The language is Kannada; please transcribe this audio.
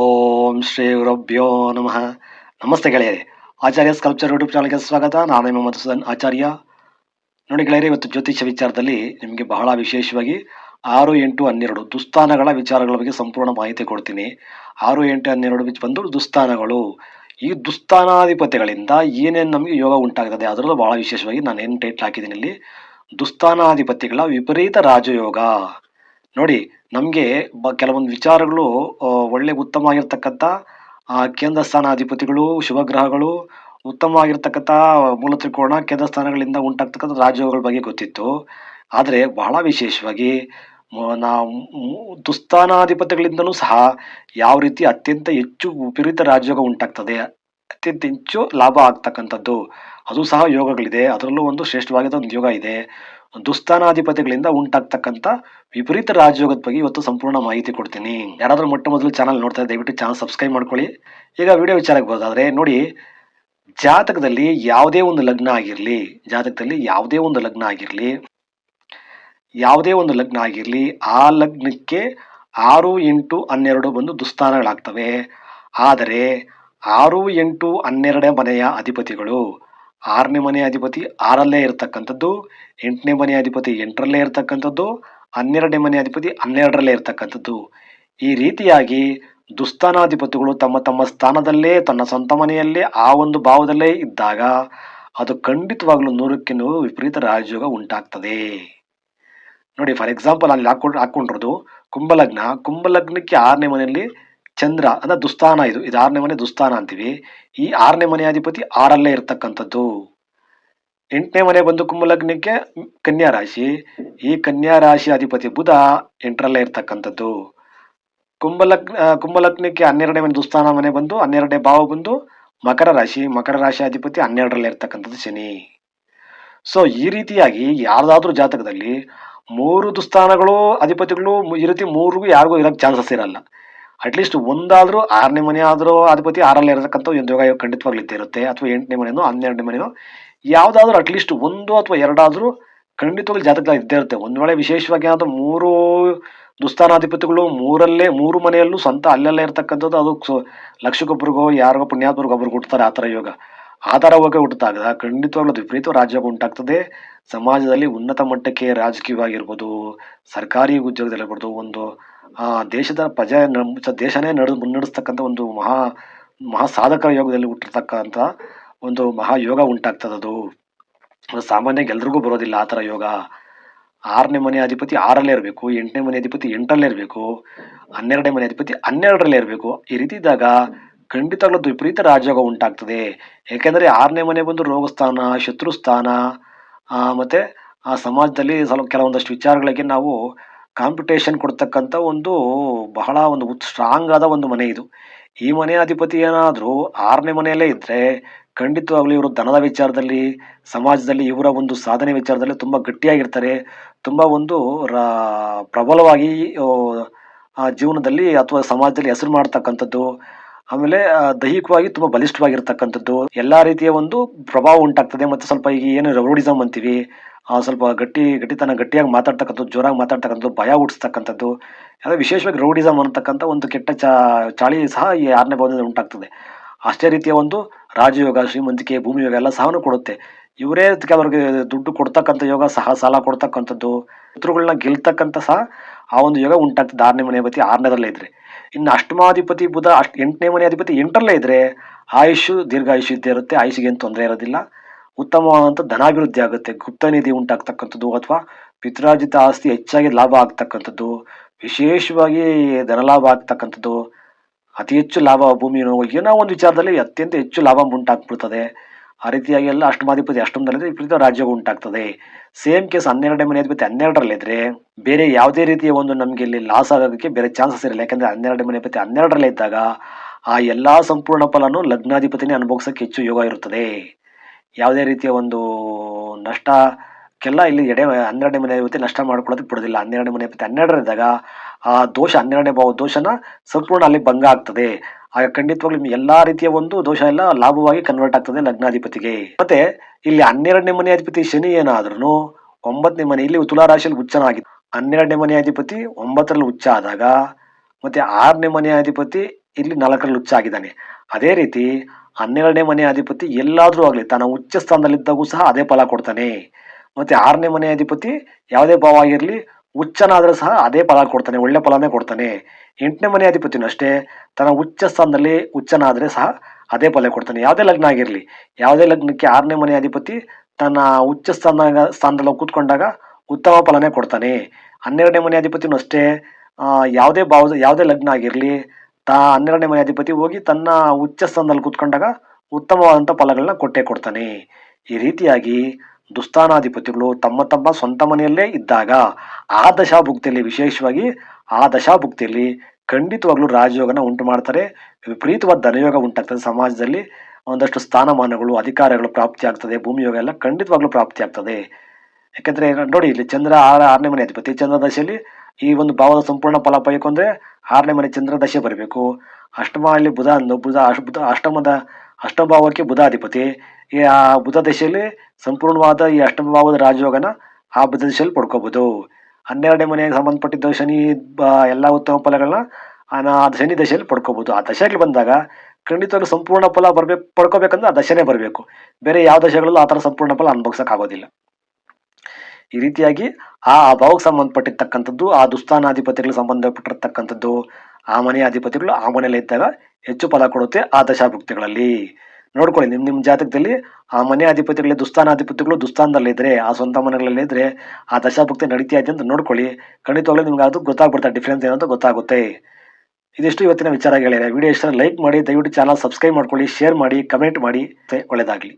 ಓಂ ಶ್ರೀ ಗುರುಭ್ಯೋ ನಮಃ. ನಮಸ್ತೆ ಗೆಳೆಯರೆ. ಆಚಾರ್ಯ ಸ್ಕಲ್ಪ್ಚರ್ ಯೂಟ್ಯೂಬ್ ಚಾನಲ್ಗೆ ಸ್ವಾಗತ. ನಾನು ನಿಮ್ಮ ಮಧುಸೂದನ್ ಆಚಾರ್ಯ. ನೋಡಿ ಗೆಳೆಯರೆ, ಇವತ್ತು ಜ್ಯೋತಿಷ್ಯ ವಿಚಾರದಲ್ಲಿ ನಿಮಗೆ ಬಹಳ ವಿಶೇಷವಾಗಿ ಆರು, ಎಂಟು, ಹನ್ನೆರಡು ದುಸ್ಥಾನಗಳ ವಿಚಾರಗಳ ಬಗ್ಗೆ ಸಂಪೂರ್ಣ ಮಾಹಿತಿ ಕೊಡ್ತೀನಿ. ಆರು, ಎಂಟು, ಹನ್ನೆರಡು ಬಂದು ದುಸ್ಥಾನಗಳು. ಈ ದುಸ್ಥಾನಾಧಿಪತಿಗಳಿಂದ ಏನೇನು ನಮಗೆ ಯೋಗ ಉಂಟಾಗ್ತದೆ ಅದರಲ್ಲೂ ಬಹಳ ವಿಶೇಷವಾಗಿ ನಾನು ಏನು ಟೈಟ್ಲ್ ಹಾಕಿದ್ದೀನಿ ಇಲ್ಲಿ. ದುಸ್ಥಾನಾಧಿಪತಿಗಳ ವಿಪರೀತ ರಾಜಯೋಗ. ನೋಡಿ, ನಮಗೆ ಬ ಕೆಲವೊಂದು ವಿಚಾರಗಳು ಒಳ್ಳೆ ಉತ್ತಮವಾಗಿರ್ತಕ್ಕಂಥ ಕೇಂದ್ರ ಸ್ಥಾನಾಧಿಪತಿಗಳು ಶುಭ ಗ್ರಹಗಳು ಉತ್ತಮವಾಗಿರ್ತಕ್ಕಂಥ, ಮೂಲ ತ್ರಿಕೋಣ ಕೇಂದ್ರ ಸ್ಥಾನಗಳಿಂದ ಉಂಟಾಗ್ತಕ್ಕಂಥ ರಾಜ್ಯಗಳ ಬಗ್ಗೆ ಗೊತ್ತಿತ್ತು. ಆದರೆ ಬಹಳ ವಿಶೇಷವಾಗಿ ನಾವು, ದುಸ್ಥಾನಾಧಿಪತಿಗಳಿಂದಲೂ ಸಹ ಯಾವ ರೀತಿ ಅತ್ಯಂತ ಹೆಚ್ಚು ವಿಪರೀತ ರಾಜ್ಯೋಗ ಉಂಟಾಗ್ತದೆ, ಅತ್ಯಂತ ಹೆಚ್ಚು ಲಾಭ ಆಗ್ತಕ್ಕಂಥದ್ದು. ಅದು ಸಹ ಯೋಗಗಳಿದೆ. ಅದರಲ್ಲೂ ಒಂದು ಶ್ರೇಷ್ಠವಾದ ಒಂದು ಯೋಗ ಇದೆ. ದುಸ್ಥಾನಾಧಿಪತಿಗಳಿಂದ ಉಂಟಾಗ್ತಕ್ಕಂಥ ವಿಪರೀತ ರಾಜಯೋಗದ ಬಗ್ಗೆ ಇವತ್ತು ಸಂಪೂರ್ಣ ಮಾಹಿತಿ ಕೊಡ್ತೀನಿ. ಯಾರಾದರೂ ಮೊಟ್ಟ ಮೊದಲು ಚಾನಲ್ ನೋಡ್ತಾ ದಯವಿಟ್ಟು ಚಾನಲ್ ಸಬ್ಸ್ಕ್ರೈಬ್ ಮಾಡ್ಕೊಳ್ಳಿ. ಈಗ ವಿಡಿಯೋ ವಿಚಾರಕ್ಕೆ ಬರೋದಾದರೆ ನೋಡಿ, ಜಾತಕದಲ್ಲಿ ಯಾವುದೇ ಒಂದು ಲಗ್ನ ಆಗಿರಲಿ, ಜಾತಕದಲ್ಲಿ ಯಾವುದೇ ಒಂದು ಲಗ್ನ ಆಗಿರಲಿ, ಯಾವುದೇ ಒಂದು ಲಗ್ನ ಆಗಿರಲಿ, ಆ ಲಗ್ನಕ್ಕೆ ಆರು ಎಂಟು ಹನ್ನೆರಡು ಬಂದು ದುಸ್ಥಾನಗಳಾಗ್ತವೆ. ಆದರೆ ಆರು ಎಂಟು ಹನ್ನೆರಡನೇ ಮನೆಯ ಅಧಿಪತಿಗಳು ಆರನೇ ಮನೆಯ ಅಧಿಪತಿ ಆರಲ್ಲೇ ಇರತಕ್ಕಂಥದ್ದು, ಎಂಟನೇ ಮನೆಯ ಅಧಿಪತಿ ಎಂಟರಲ್ಲೇ ಇರತಕ್ಕಂಥದ್ದು, ಹನ್ನೆರಡನೇ ಮನೆಯ ಅಧಿಪತಿ ಹನ್ನೆರಡರಲ್ಲೇ ಇರತಕ್ಕಂಥದ್ದು. ಈ ರೀತಿಯಾಗಿ ದುಸ್ಥಾನಾಧಿಪತಿಗಳು ತಮ್ಮ ತಮ್ಮ ಸ್ಥಾನದಲ್ಲೇ, ತನ್ನ ಸ್ವಂತ ಮನೆಯಲ್ಲೇ ಆ ಒಂದು ಭಾವದಲ್ಲೇ ಇದ್ದಾಗ ಅದು ಖಂಡಿತವಾಗ್ಲೂ ನೂರಕ್ಕೆ ನೂರು ವಿಪರೀತ ರಾಜಯೋಗ ಉಂಟಾಗ್ತದೆ. ನೋಡಿ, ಫಾರ್ ಎಕ್ಸಾಂಪಲ್ ಅಲ್ಲಿ ಹಾಕೊಂಡು ಹಾಕ್ಕೊಂಡಿರೋದು, ಕುಂಭಲಗ್ನ. ಕುಂಭಲಗ್ನಕ್ಕೆ ಆರನೇ ಮನೆಯಲ್ಲಿ ಚಂದ್ರ ಅಂದ್ರೆ ದುಸ್ಥಾನ ಇದು. ಇದು ಆರನೇ ಮನೆ ದುಸ್ಥಾನ ಅಂತೀವಿ. ಈ ಆರನೇ ಮನೆ ಅಧಿಪತಿ ಆರಲ್ಲೇ ಇರ್ತಕ್ಕಂಥದ್ದು. ಎಂಟನೇ ಮನೆ ಬಂದು ಕುಂಭಲಗ್ನಕ್ಕೆ ಕನ್ಯಾ ರಾಶಿ. ಈ ಕನ್ಯಾ ರಾಶಿ ಅಧಿಪತಿ ಬುಧ ಎಂಟರಲ್ಲೇ ಇರ್ತಕ್ಕಂಥದ್ದು. ಕುಂಭಲಗ್ನ ಕುಂಭಲಗ್ನಕ್ಕೆ ಹನ್ನೆರಡನೇ ಮನೆ ದುಸ್ಥಾನ ಮನೆ ಬಂದು, ಹನ್ನೆರಡನೇ ಭಾವ ಬಂದು ಮಕರ ರಾಶಿ. ಮಕರ ರಾಶಿ ಅಧಿಪತಿ ಹನ್ನೆರಡರಲ್ಲೇ ಇರ್ತಕ್ಕಂಥದ್ದು ಶನಿ. ಸೊ ಈ ರೀತಿಯಾಗಿ ಯಾರ್ದಾದ್ರೂ ಜಾತಕದಲ್ಲಿ ಮೂರು ದುಸ್ಥಾನಗಳು, ಅಧಿಪತಿಗಳು, ಈ ರೀತಿ ಮೂರಿಗೂ ಯಾರಿಗೂ ಇರಕ್ಕೆ ಚಾನ್ಸಸ್ ಇರಲ್ಲ. ಅಟ್ಲೀಸ್ಟ್ ಒಂದಾದರೂ ಆರನೇ ಮನೆ ಆದ್ರೂ ಅಧಿಪತಿ ಆರಲ್ಲಿ ಇರತಕ್ಕಂಥ ಒಂದು ಯೋಗ ಖಂಡಿತವಾಗ್ಲಿ ಇರುತ್ತೆ. ಅಥವಾ ಎಂಟನೇ ಮನೆಯೋ ಹನ್ನೆರಡನೇ ಮನೆಯೋ ಯಾವುದಾದ್ರೂ ಅಟ್ಲೀಸ್ಟ್ ಒಂದು ಅಥವಾ ಎರಡಾದರೂ ಖಂಡಿತವಾಗ್ಲಿ ಜಾತಕದಲ್ಲಿ ಇದ್ದೇ ಇರುತ್ತೆ. ಒಂದು ವೇಳೆ ವಿಶೇಷವಾಗಿ ಏನಾದ್ರು ಮೂರು ದುಸ್ಥಾನಾಧಿಪತಿಗಳು ಮೂರಲ್ಲೇ, ಮೂರು ಮನೆಯಲ್ಲೂ ಸ್ವಂತ ಅಲ್ಲೆಲ್ಲ ಇರತಕ್ಕಂಥದ್ದು, ಅದು ಲಕ್ಷಕ್ಕೊಬ್ರಿಗೋ, ಯಾರಿಗೋ ಪುಣ್ಯಾತ್ಮರಿಗೋ ಒಬ್ರಿಗೆ ಹುಟ್ಟುತ್ತಾರೆ ಆ ಥರ ಯೋಗ. ಆ ಥರ ಯೋಗ ಹುಟ್ಟಿದಾಗ ಖಂಡಿತವಾಗ್ಲೂ ವಿಪರೀತ ರಾಜ್ಯ ಉಂಟಾಗ್ತದೆ. ಸಮಾಜದಲ್ಲಿ ಉನ್ನತ ಮಟ್ಟಕ್ಕೆ ರಾಜಕೀಯವಾಗಿರ್ಬೋದು, ಸರ್ಕಾರಿ ಉದ್ಯೋಗದಲ್ಲಿರ್ಬೋದು ಒಂದು ಆ, ದೇಶದ ಪ್ರಜೆ ದೇಶನೇ ನಡೆ ಮುನ್ನಡೆಸ್ತಕ್ಕಂಥ ಒಂದು ಮಹಾ ಮಹಾ ಸಾಧಕ ಯೋಗದಲ್ಲಿ ಹುಟ್ಟಿರ್ತಕ್ಕಂಥ ಒಂದು ಮಹಾ ಯೋಗ ಉಂಟಾಗ್ತದದು ಅದು ಸಾಮಾನ್ಯವಾಗಿ ಎಲ್ರಿಗೂ ಬರೋದಿಲ್ಲ ಆ ಥರ ಯೋಗ. ಆರನೇ ಮನೆ ಅಧಿಪತಿ ಆರಲ್ಲೇ ಇರಬೇಕು ಎಂಟನೇ ಮನೆ ಅಧಿಪತಿ ಎಂಟರಲ್ಲೇ ಇರಬೇಕು ಹನ್ನೆರಡನೇ ಮನೆ ಅಧಿಪತಿ ಹನ್ನೆರಡರಲ್ಲೇ ಇರಬೇಕು. ಈ ರೀತಿ ಇದ್ದಾಗ ಖಂಡಿತವಾಗ್ಲೂ ವಿಪರೀತ ರಾಜಯೋಗ ಉಂಟಾಗ್ತದೆ. ಏಕೆಂದರೆ ಆರನೇ ಮನೆ ಬಂದು ರೋಗಸ್ಥಾನ ಶತ್ರುಸ್ಥಾನ ಮತ್ತೆ ಆ ಸಮಾಜದಲ್ಲಿ ಸ್ವಲ್ಪ ಕೆಲವೊಂದಷ್ಟು ವಿಚಾರಗಳಿಗೆ ನಾವು ಕಾಂಪಿಟೇಷನ್ ಕೊಡ್ತಕ್ಕಂಥ ಒಂದು ಬಹಳ ಒಂದು ಸ್ಟ್ರಾಂಗ್ ಆದ ಒಂದು ಮನೆ ಇದು. ಈ ಮನೆ ಅಧಿಪತಿ ಏನಾದರೂ ಆರನೇ ಮನೆಯಲ್ಲೇ ಇದ್ದರೆ ಖಂಡಿತವಾಗ್ಲೂ ಇವರು ಧನದ ವಿಚಾರದಲ್ಲಿ, ಸಮಾಜದಲ್ಲಿ ಇವರ ಒಂದು ಸಾಧನೆ ವಿಚಾರದಲ್ಲಿ ತುಂಬ ಗಟ್ಟಿಯಾಗಿರ್ತಾರೆ. ತುಂಬ ಒಂದು ರಾ, ಪ್ರಬಲವಾಗಿ ಜೀವನದಲ್ಲಿ ಅಥವಾ ಸಮಾಜದಲ್ಲಿ ಹೆಸರು ಮಾಡ್ತಕ್ಕಂಥದ್ದು, ಆಮೇಲೆ ದೈಹಿಕವಾಗಿ ತುಂಬ ಬಲಿಷ್ಠವಾಗಿರ್ತಕ್ಕಂಥದ್ದು. ಎಲ್ಲ ರೀತಿಯ ಒಂದು ಪ್ರಭಾವ ಉಂಟಾಗ್ತದೆ. ಮತ್ತು ಸ್ವಲ್ಪ ಈಗ ಏನು ರೌಡಿಸಮ್ ಅಂತೀವಿ ಸ್ವಲ್ಪ ಗಟ್ಟಿ, ಗಟ್ಟಿತನ, ಗಟ್ಟಿಯಾಗಿ ಮಾತಾಡ್ತಕ್ಕಂಥದ್ದು, ಜೋರಾಗಿ ಮಾತಾಡ್ತಕ್ಕಂಥದ್ದು, ಭಯ ಹುಟ್ಟಿಸ್ತಕ್ಕಂಥದ್ದು ಅದೇ ವಿಶೇಷವಾಗಿ ರೌಡಿಸಮ್ ಅನ್ನತಕ್ಕಂಥ ಒಂದು ಕೆಟ್ಟ ಚಾ, ಚಾಳಿ ಸಹ ಈ ಆರನೇ ಭಾವದಿಂದ ಉಂಟಾಗ್ತದೆ. ಅಷ್ಟೇ ರೀತಿಯ ಒಂದು ರಾಜಯೋಗ, ಶ್ರೀಮಂತಿಕೆ, ಭೂಮಿ ಯೋಗ ಎಲ್ಲ ಸಹನೂ ಕೊಡುತ್ತೆ. ಇವರೇ ಕೆಲವರಿಗೆ ದುಡ್ಡು ಕೊಡ್ತಕ್ಕಂಥ ಯೋಗ ಸಹ, ಸಾಲ ಕೊಡ್ತಕ್ಕಂಥದ್ದು ಶತ್ರುಗಳನ್ನ ಗೆಲ್ತಕ್ಕಂಥ ಸಹ ಆ ಒಂದು ಯೋಗ ಉಂಟಾಗ್ತದೆ ಆರನೇ ಮನೆ ಅಧಿಪತಿ ಆರನೇದಲ್ಲೇ ಇದ್ರೆ. ಇನ್ನು ಅಷ್ಟಮಾಧಿಪತಿ ಬುಧ, ಅಷ್ಟು ಎಂಟನೇ ಮನೆ ಅಧಿಪತಿ ಎಂಟರಲ್ಲೇ ಇದ್ರೆ ಆಯುಷು ದೀರ್ಘಾಯುಷು ಇದ್ದೇ ಇರುತ್ತೆ, ಆಯುಷಿಗೆ ಏನು ತೊಂದರೆ ಇರೋದಿಲ್ಲ. ಉತ್ತಮವಾದಂಥ ಧನಾಭಿವೃದ್ಧಿ ಆಗುತ್ತೆ. ಗುಪ್ತ ನಿಧಿ ಉಂಟಾಗ್ತಕ್ಕಂಥದ್ದು ಅಥವಾ ಪಿತ್ರಾರ್ಜಿತ ಆಸ್ತಿ ಹೆಚ್ಚಾಗಿ ಲಾಭ ಆಗ್ತಕ್ಕಂಥದ್ದು, ವಿಶೇಷವಾಗಿ ಧನಲಾಭ ಆಗ್ತಕ್ಕಂಥದ್ದು, ಅತಿ ಹೆಚ್ಚು ಲಾಭ ಭೂಮಿ ಏನೋ ಒಂದು ವಿಚಾರದಲ್ಲಿ ಅತ್ಯಂತ ಹೆಚ್ಚು ಲಾಭ ಉಂಟಾಗ್ಬಿಡ್ತದೆ. ಆ ರೀತಿಯಾಗಿ ಎಲ್ಲ ಅಷ್ಟಮಾಧಿಪತಿ ಅಷ್ಟಮದಲ್ಲಿದ್ರೆ ವಿಪರೀತ ರಾಜ್ಯವು ಉಂಟಾಗ್ತದೆ. ಸೇಮ್ ಕೇಸ್ ಹನ್ನೆರಡನೇ ಮನೆ ಅಧಿಪತಿ ಹನ್ನೆರಡರಲ್ಲಿದ್ರೆ ಬೇರೆ ಯಾವುದೇ ರೀತಿಯ ಒಂದು ನಮಗೆ ಇಲ್ಲಿ ಲಾಸ್ ಆಗೋದಕ್ಕೆ ಬೇರೆ ಚಾನ್ಸಸ್ ಇರಲ್ಲ. ಯಾಕಂದ್ರೆ ಹನ್ನೆರಡನೇ ಮನೆ ಅಧಿಪತಿ ಹನ್ನೆರಡರಲ್ಲೇ ಇದ್ದಾಗ ಆ ಎಲ್ಲಾ ಸಂಪೂರ್ಣ ಫಲನು ಲಗ್ನಾಧಿಪತಿನೇ ಅನುಭವಿಸೋಕ್ಕೆ ಹೆಚ್ಚು ಯೋಗ ಇರುತ್ತದೆ. ಯಾವುದೇ ರೀತಿಯ ಒಂದು ನಷ್ಟಕ್ಕೆಲ್ಲ ಇಲ್ಲಿ ಎಡೆ, ಹನ್ನೆರಡನೇ ಮನೆ ಅಧಿಪತಿ ನಷ್ಟ ಮಾಡ್ಕೊಳ್ಳೋದಕ್ಕೆ ಬಿಡೋದಿಲ್ಲ ಹನ್ನೆರಡನೇ ಮನೆ ಪ್ರತಿ ಹನ್ನೆರಡರಿದ್ದಾಗ ಆ ದೋಷ, ಹನ್ನೆರಡನೇ ಭಾವ ದೋಷನ ಸಂಪೂರ್ಣ ಅಲ್ಲಿ ಭಂಗ ಆಗ್ತದೆ. ಆಗ ಖಂಡಿತವಾಗ್ಲೂ ನಿಮ್ಗೆ ಎಲ್ಲಾ ರೀತಿಯ ಒಂದು ದೋಷ ಎಲ್ಲ ಲಾಭವಾಗಿ ಕನ್ವರ್ಟ್ ಆಗ್ತದೆ ಲಗ್ನಾಧಿಪತಿಗೆ. ಮತ್ತೆ ಇಲ್ಲಿ ಹನ್ನೆರಡನೇ ಮನೆ ಅಧಿಪತಿ ಶನಿ ಏನಾದ್ರೂ ಒಂಬತ್ತನೇ ಮನೆ ಇಲ್ಲಿ ತುಲಾ ರಾಶಿಯಲ್ಲಿ ಉಚ್ಚನಾಗಿದೆ ಹನ್ನೆರಡನೇ ಮನೆ ಅಧಿಪತಿ ಒಂಬತ್ತರಲ್ಲಿ ಉಚ್ಚ ಆದಾಗ, ಮತ್ತೆ ಆರನೇ ಮನೆ ಅಧಿಪತಿ ಇಲ್ಲಿ ನಾಲ್ಕರಲ್ಲಿ ಉಚ್ಚ ಆಗಿದ್ದಾನೆ. ಅದೇ ರೀತಿ ಹನ್ನೆರಡನೇ ಮನೆ ಅಧಿಪತಿ ಎಲ್ಲಾದರೂ ಆಗಲಿ, ತನ್ನ ಉಚ್ಚ ಸ್ಥಾನದಲ್ಲಿದ್ದಾಗೂ ಸಹ ಅದೇ ಫಲ ಕೊಡ್ತಾನೆ. ಮತ್ತು ಆರನೇ ಮನೆ ಅಧಿಪತಿ ಯಾವುದೇ ಭಾವ ಆಗಿರಲಿ, ಉಚ್ಚನಾದರೂ ಸಹ ಅದೇ ಫಲ ಕೊಡ್ತಾನೆ, ಒಳ್ಳೆ ಫಲನೇ ಕೊಡ್ತಾನೆ. ಎಂಟನೇ ಮನೆ ಅಧಿಪತಿನೂ ಅಷ್ಟೇ, ತನ್ನ ಉಚ್ಚ ಸ್ಥಾನದಲ್ಲಿ ಉಚ್ಚನಾದರೆ ಸಹ ಅದೇ ಫಲ ಕೊಡ್ತಾನೆ. ಯಾವುದೇ ಲಗ್ನ ಆಗಿರಲಿ, ಯಾವುದೇ ಲಗ್ನಕ್ಕೆ ಆರನೇ ಮನೆ ಅಧಿಪತಿ ತನ್ನ ಉಚ್ಚ ಸ್ಥಾನ, ಸ್ಥಾನದಲ್ಲಿ ಕೂತ್ಕೊಂಡಾಗ ಉತ್ತಮ ಫಲನೇ ಕೊಡ್ತಾನೆ. ಹನ್ನೆರಡನೇ ಮನೆ ಅಧಿಪತಿನೂ ಅಷ್ಟೇ ಯಾವುದೇ ಭಾವ ಯಾವುದೇ ಲಗ್ನ ಆಗಿರಲಿ ತಾ ಹನ್ನೆರಡನೇ ಮನೆ ಅಧಿಪತಿ ಹೋಗಿ ತನ್ನ ಉಚ್ಚ ಸ್ಥಾನದಲ್ಲಿ ಕೂತ್ಕೊಂಡಾಗ ಉತ್ತಮವಾದಂಥ ಫಲಗಳನ್ನ ಕೊಟ್ಟೇ ಕೊಡ್ತಾನೆ. ಈ ರೀತಿಯಾಗಿ ದುಸ್ಥಾನಾಧಿಪತಿಗಳು ತಮ್ಮ ತಮ್ಮ ಸ್ವಂತ ಮನೆಯಲ್ಲೇ ಇದ್ದಾಗ ಆ ದಶಾಭುಕ್ತಿಯಲ್ಲಿ ವಿಶೇಷವಾಗಿ ಆ ದಶಾಭುಕ್ತಿಯಲ್ಲಿ ಖಂಡಿತವಾಗ್ಲೂ ರಾಜಯೋಗನ ಉಂಟು ಮಾಡ್ತಾರೆ. ವಿಪರೀತವಾದ ಧನಯೋಗ ಉಂಟಾಗ್ತದೆ ಸಮಾಜದಲ್ಲಿ. ಒಂದಷ್ಟು ಸ್ಥಾನಮಾನಗಳು, ಅಧಿಕಾರಗಳು ಪ್ರಾಪ್ತಿ ಆಗ್ತದೆ ಭೂಮಿಯೋಗ ಎಲ್ಲ ಖಂಡಿತವಾಗ್ಲೂ ಪ್ರಾಪ್ತಿ ಆಗ್ತದೆ ಯಾಕಂದ್ರೆ ನೋಡಿ ಇಲ್ಲಿ ಚಂದ್ರ ಆರ ಆರನೇ ಮನೆ ಅಧಿಪತಿ. ಚಂದ್ರ ದಶೆಯಲ್ಲಿ ಈ ಒಂದು ಭಾವದ ಸಂಪೂರ್ಣ ಫಲ ಪಡೆಯಬೇಕು ಅಂದ್ರೆ ಆರನೇ ಮನೆ ಚಂದ್ರ ದಶೆ ಬರಬೇಕು. ಅಷ್ಟಮ ಅಲ್ಲಿ ಬುಧ ಅಂದು, ಬುಧ ಬುಧ ಅಷ್ಟಮದ ಅಷ್ಟಭಾವಕ್ಕೆ ಬುಧಾಧಿಪತಿ. ಈ ಆ ಬುಧ ದಶೆಯಲ್ಲಿ ಸಂಪೂರ್ಣವಾದ ಈ ಅಷ್ಟಮ ಭಾವದ ರಾಜಯೋಗನ ಆ ಬುಧ ದಶೆಯಲ್ಲಿ ಪಡ್ಕೋಬಹುದು ಹನ್ನೆರಡನೇ ಮನೆಗೆ ಸಂಬಂಧಪಟ್ಟಿದ್ದ ಶನಿ ಎಲ್ಲ ಉತ್ತಮ ಫಲಗಳನ್ನ ಆ ಶನಿ ದಶೆಯಲ್ಲಿ ಪಡ್ಕೋಬಹುದು ಆ ದಶೆಗೆ ಬಂದಾಗ ಖಂಡಿತವಾಗ್ಲೂ ಸಂಪೂರ್ಣ ಫಲ ಬರ್ಬೇಕು, ಪಡ್ಕೋಬೇಕಂದ್ರೆ ಆ ದಶೆನೇ ಬರಬೇಕು. ಬೇರೆ ಯಾವ ದಶೆಗಳಲ್ಲೂ ಆ ಥರ ಸಂಪೂರ್ಣ ಫಲ ಅನುಭವಿಸಕ್ ಆಗೋದಿಲ್ಲ ಈ ರೀತಿಯಾಗಿ ಆ ಭಾವಕ್ಕೆ ಸಂಬಂಧಪಟ್ಟಿರ್ತಕ್ಕಂಥದ್ದು, ಆ ದುಸ್ಥಾನಾಧಿಪತಿಗಳಿಗೆ ಸಂಬಂಧಪಟ್ಟಿರ್ತಕ್ಕಂಥದ್ದು, ಆ ಮನೆಯ ಅಧಿಪತಿಗಳು ಆ ಮನೆಯಲ್ಲೇ ಇದ್ದಾಗ ಹೆಚ್ಚು ಫಲ ಕೊಡುತ್ತೆ ಆ ದಶಾಭುಕ್ತಿಗಳಲ್ಲಿ ನೋಡ್ಕೊಳ್ಳಿ ನಿಮ್ಮ ನಿಮ್ಮ ಜಾತಕದಲ್ಲಿ ಆ ಮನೆ ಅಧಿಪತಿಗಳಿಗೆ ದುಸ್ಥಾನಾಧಿಪತಿಗಳು ದುಸ್ಥಾನದಲ್ಲಿದ್ರೆ ಆ ಸ್ವಂತ ಮನೆಗಳಲ್ಲಿ ಇದ್ರೆ ಆ ದಶಾಭುಕ್ತಿ ನಡೀತಾ ಇದೆ ಅಂತ ನೋಡ್ಕೊಳ್ಳಿ. ಖಂಡಿತವಾಗ್ಲೂ ನಿಮ್ಗೆ ಅದು ಗೊತ್ತಾಗ್ಬಿಡ್ತಾ ಡಿಫ್ರೆನ್ಸ್ ಏನಂತ ಗೊತ್ತಾಗುತ್ತೆ. ಇದಿಷ್ಟು ಇವತ್ತಿನ ವಿಚಾರ ಗೆಳೆಯರೆ ವಿಡಿಯೋ ಇಷ್ಟ ಲೈಕ್ ಮಾಡಿ, ದಯವಿಟ್ಟು ಚಾನಲ್ ಸಬ್ಸ್ಕ್ರೈಬ್ ಮಾಡ್ಕೊಳ್ಳಿ ಶೇರ್ ಮಾಡಿ ಕಮೆಂಟ್ ಮಾಡಿ. ಒಳ್ಳೆಯದಾಗಲಿ.